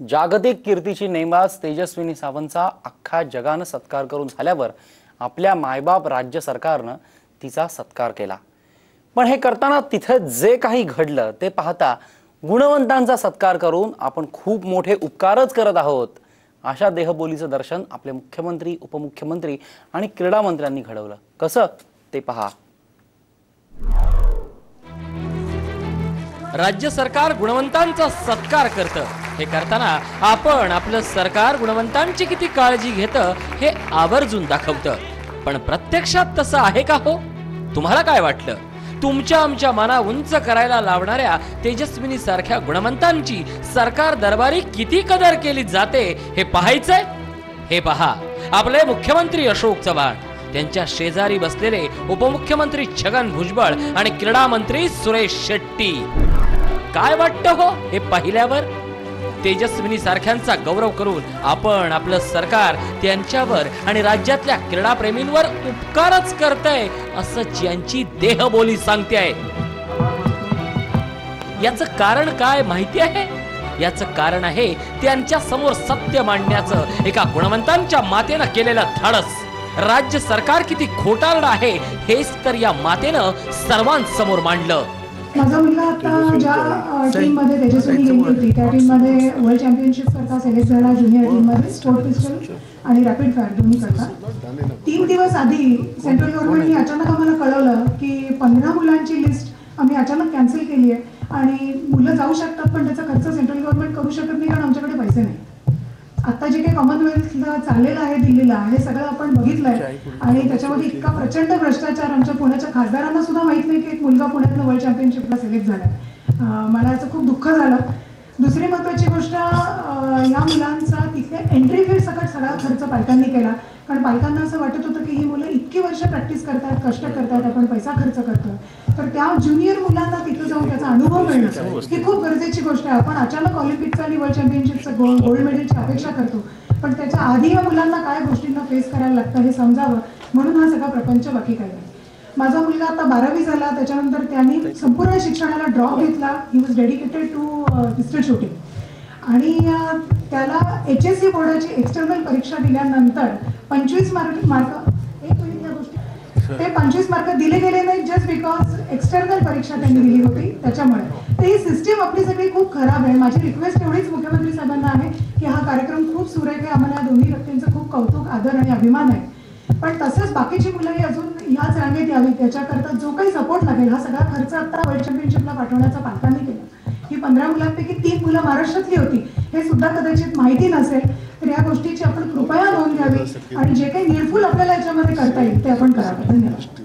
जागतिक कीर्तीची नेमबाज तेजस्विनी सावंतचा अख्खा जगानं सत्कार करून झाल्यावर आपल्या मायबाप राज्य सरकारनं तिचा सत्कार केला. पण हे करताना तिथं जे काही घडलं ते पाहता गुणवंतांचा सत्कार करून आपण खूप मोठे उपकारच करत आहोत अशा देहबोलीचं दर्शन आपले मुख्यमंत्री उपमुख्यमंत्री आणि क्रीडा मंत्र्यांनी घडवलं. कसं? ते पहा. राज्य सरकार गुणवंतांचा सत्कार करतं. हे करताना आपण आपलं सरकार गुणवंतांची किती काळजी घेतं हे आवर्जून दाखवतं. पण प्रत्यक्षात तसं आहे का हो? तुम्हाला काय वाटलं? तुमच्या आमच्या मना उंच करायला लावणाऱ्या तेजस्विनी सारख्या गुणवंतांची सरकार दरबारी किती कदर केली जाते हे पाहायचंय? हे पहा आपले मुख्यमंत्री अशोक चव्हाण त्यांच्या शेजारी बसलेले उपमुख्यमंत्री छगन भुजबळ आणि क्रीडा मंत्री सुरेश शेट्टी. काय वाटतं हो हे पाहिल्यावर? तेजस्विनी सारख्यांचा गौरव करून आपण आपलं सरकार त्यांच्यावर आणि राज्यातल्या क्रीडाप्रेमींवर उपकारच करतय असं यांची देहबोली सांगते याचं कारण काय माहिती आहे? याचं कारण आहे त्यांच्यासमोर सत्य मांडण्याचं एका गुणवंतांच्या मातेनं केलेलं धाडस. राज्य सरकार किती खोटारड आहे हेच तर या मातेनं सर्वांसमोर मांडलं. माझा मुलगा आता ज्या टीममध्ये तेजस्विनी गेली होती. त्या टीममध्ये वर्ल्ड चॅम्पियनशिप करता सिलेक्ट झाला ज्युनियर टीममध्ये स्पोर्ट पिस्टल आणि रॅपिड फायर दोन्ही करता. तीन दिवस आधी सेंट्रल गव्हर्नमेंटने अचानक आम्हाला कळवलं की पंधरा मुलांची लिस्ट आम्ही अचानक कॅन्सल केली आहे. आणि मुलं जाऊ शकतात पण त्याचा खर्च सेंट्रल गव्हर्नमेंट करू शकत नाही कारण आमच्याकडे पैसे नाही. आता जे काही कॉमनवेल्थला चाललेलं आहे दिल्लीला हे सगळं आपण बघितलंय. आणि त्याच्यामध्ये इतका प्रचंड भ्रष्टाचार आमच्या पुण्याच्या खासदारांना सुद्धा माहीत नाही की एक मुलगा पुण्यातनं वर्ल्ड चॅम्पियनशिपला सिलेक्ट झाला मला याचं खूप दुःख झालं. दुसरी महत्वाची गोष्ट या मुलांचा तिथे एंट्री फी सकट सगळा खर्च पालकांनी केला. कारण पालकांना असं वाटत होतं की ही मुलं इतकी वर्ष प्रॅक्टिस करतात कष्ट करतात आपण पैसा खर्च करतो तर त्या ज्युनियर मुलांना तिथं जाऊन त्याचा अनुभव मिळणं ही खूप गरजेची गोष्ट आहे. आपण अचानक ऑलिम्पिकचं आणि वर्ल्ड चॅम्पियनशिपचं गोल्ड गोल्ड मेडलची अपेक्षा करतो. पण त्याच्या आधी या मुलांना काय गोष्टींना फेस करायला लागतं हे समजावं म्हणून हा सगळा प्रपंच बाकी काय माझा मुलगा आता बारावी झाला त्याच्यानंतर त्यांनी संपूर्ण शिक्षणाला ड्रॉप घेतला. He was dedicated to pistol shooting आणि अ, त्याला एच एस सी बोर्डाची एक्सटर्नल परीक्षा दिल्यानंतर पंचवीस मार्क मार्क एक या गोष्टी. ते पंचवीस मार्क दिले गेले नाही जस्ट बिकॉज एक्सटर्नल परीक्षा त्यांनी दिली होती त्याच्यामुळे. तर ही सिस्टीम आपली सगळी खूप खराब आहे. माझी रिक्वेस्ट एवढीच मुख्यमंत्री साहेबांना आहे की हा कार्यक्रम खूप सुरेख आहे. आम्हाला या दोन्ही व्यक्तींचं खूप कौतुक आदर आणि अभिमान आहे. पण तसंच बाकीची मुलंही अजून ह्याच रांगेत यावी त्याच्याकरता जो काही सपोर्ट लागेल हा सगळा खर्च आता वर्ल्ड चॅम्पियनशिपला पाठवण्याचा पालकांनी केला. ही पंधरा मुलांपैकी तीन मुलं महाराष्ट्रातली होती. हे सुद्धा कदाचित माहिती नसेल तर या गोष्टीची आपण कृपया नोंद घ्यावी आणि जे काही निरफुल आपल्याला याच्यामध्ये करता येईल ते आपण करावं. धन्यवाद.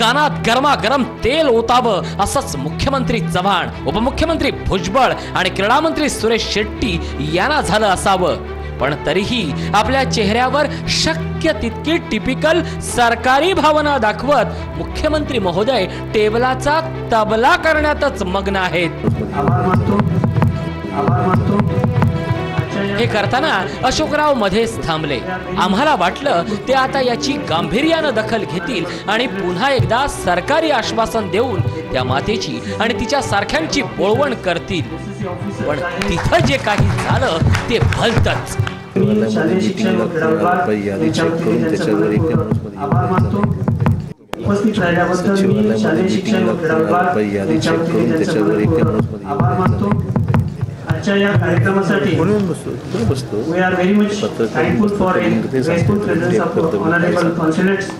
कानात गरमागरम तेल ओतावं असंच मुख्यमंत्री चव्हाण उपमुख्यमंत्री भुजबळ आणि क्रीडा मंत्री सुरेश शेट्टी यांना झालं असावं. पण तरीही आपल्या चेहऱ्यावर शक्य तितकी टिपिकल सरकारी भावना दाखवत मुख्यमंत्री महोदय टेबलाचा तबला करण्यातच मग्न आहेत. आभार मानतो. हे करताना अशोकराव मध्येच थांबले. आम्हाला वाटलं ते आता याची गांभीर्यानं दखल घेतील आणि पुन्हा एकदा सरकारी आश्वासन देऊन त्या मातेची आणि तिच्या सारख्यांची बोळवण करतील. पण तिथं जे काही झालं ते भलतच. उपस्थित राहिल्याबद्दल मी शालेय शिक्षण आजच्या या कार्यक्रमासाठी we are very much thankful for graceful presence of honourable consulates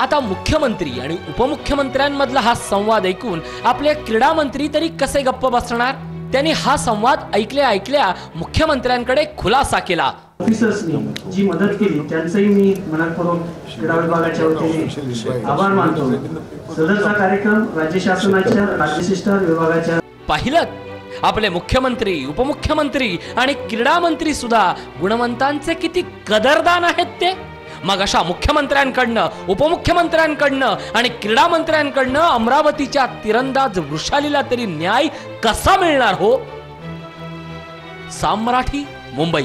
आता मुख्यमंत्री आणि उपमुख्यमंत्र्यांमधला हा संवाद ऐकून आपले क्रीडा मंत्री तरी कसे गप्प बसणार? त्यांनी हा संवाद ऐकल्या ऐकल्या मुख्यमंत्र्यांकडे खुलासा केला. ऑफिसर्सनी जी मदत केली त्यांचंही मी मनपूर्वक क्रीडा विभागाच्या वतीने आभार मानतो. सदरचा कार्यक्रम राज्य शासनाच्या राज्यशिष्ट विभागाच्या पाहिलं आपले मुख्यमंत्री उपमुख्यमंत्री आणि क्रीडा मंत्री सुद्धा गुणवंतांचे किती कदरदान आहेत ते? मग अशा मुख्यमंत्र्यांकडनं उपमुख्यमंत्र्यांकडनं आणि क्रीडा मंत्र्यांकडनं अमरावतीच्या तिरंदाज वृषालीला तरी न्याय कसा मिळणार हो? साम मराठी मुंबई.